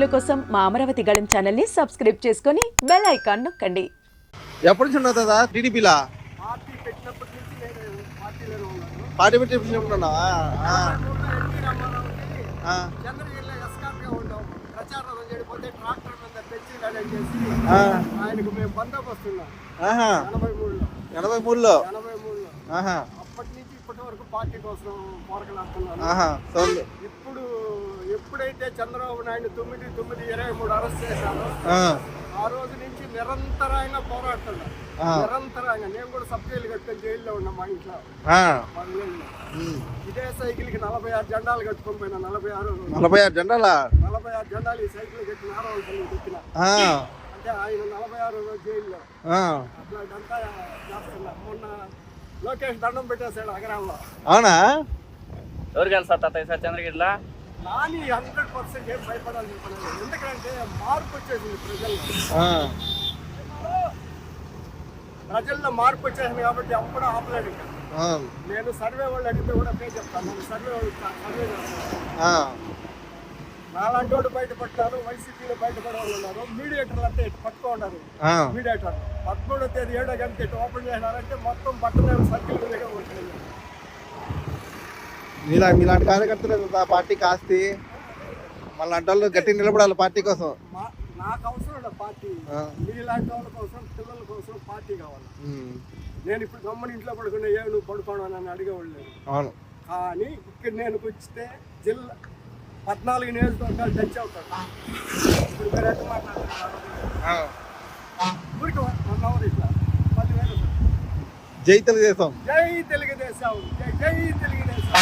వీడియోల కోసం మా అమరావతి గళం ఛానల్ని సబ్స్క్రైబ్ చేసుకొని బెల్ ఐకాన్ నొక్కండి. ఎప్పటి నుంచి ఉన్నావు కదా టీడీపీలా పార్టీ పెట్టి ఉన్నావా? ఉన్నాం ఎనభై మూడులో అప్పటి నుంచి ఇప్పటి వరకు పార్టీ కోసం పోరకలాడుతున్నాను ఎప్పుడైతే చంద్రబాబు నాయుడు తొమ్మిది తొమ్మిది ఇరవై మూడు అరెస్ట్ చేశారో ఆ, ఆ రోజు నుంచి నిరంతరంగా పోరాడుతున్నారు ఆ. నిరంతరంగా నేను కూడా సబ్ జైలు కట్టుకొని జైల్లో ఉన్నా మా ఇంట్లో. ఇదే సైకిల్కి నలభై ఆరు జెండాలు కట్టుకొని పోయినా నలభై ఆరు. నలభై ఆరు జెండాలా? నలభై ఆరు జెండాలు ఈ సైకిల్ కట్టిన ఆరో ఆ, అంటే ఆయన నలభై ఆరు రోజు జైల్లో. ఆ. అట్లాంటంతా చేస్తున్నా. మొన్న లోకేష్ దండం పెట్టేశాడు అగరాల్లో అవునా? ఎవరు గెలుస్తారు తాత ఈసారి చంద్రగిరిలో? నాని హండ్రెడ్ పర్సెంట్ ఏం లేదు. ఎందుకంటే మార్పు వచ్చేసింది ప్రజల్లో. ప్రజల్లో మార్పు వచ్చేసింది కాబట్టి అప్పుడు ఆపలేడు నేను సర్వే వాళ్ళు అడిగితే కూడా పే చెప్తాను. సర్వే వాళ్ళు సర్వే చేస్తాను. నాలాంటి వాడు బయటపడ్డారు వైసీపీలో బయటపడే వాళ్ళు ఉన్నారు. మీడియేటర్లు అంతా ఇటు పట్టుకో ఉన్నారు. మీడియేటర్ పదమూడో తేదీ ఏడో గంట ఇటు ఓపెన్ చేసినారంటే మొత్తం బట్టలు సర్కిల్ మీలా మీలాంటి కార్యకర్తలు ఆ పార్టీకి ఆస్తి మళ్ళీ అంటే గట్టి నిలబడాలి పార్టీ కోసం. నాకు అవసరం లేదు పార్టీ. మీలాంటి వాళ్ళ కోసం పిల్లల కోసం పార్టీ కావాలి. నేను ఇప్పుడు గమ్మని ఇంట్లో పడుకునే ఏ నువ్వు పడుకోవడం అని అడిగేవాళ్ళు అవును. కానీ ఇక్కడ నేను వచ్చితే జిల్లా పద్నాలుగు నియోజకవర్గాలు టచ్ అవుతాడు ఇప్పుడు మీరు ఎట్లా మాట్లాడుతున్నారు? ఆ. ఊరికి వన్ అవర్ ఇట్లా? పదివేలు జై తెలుగుదేశం. జై తెలుగుదేశం. జై జై తెలుగుదేశం.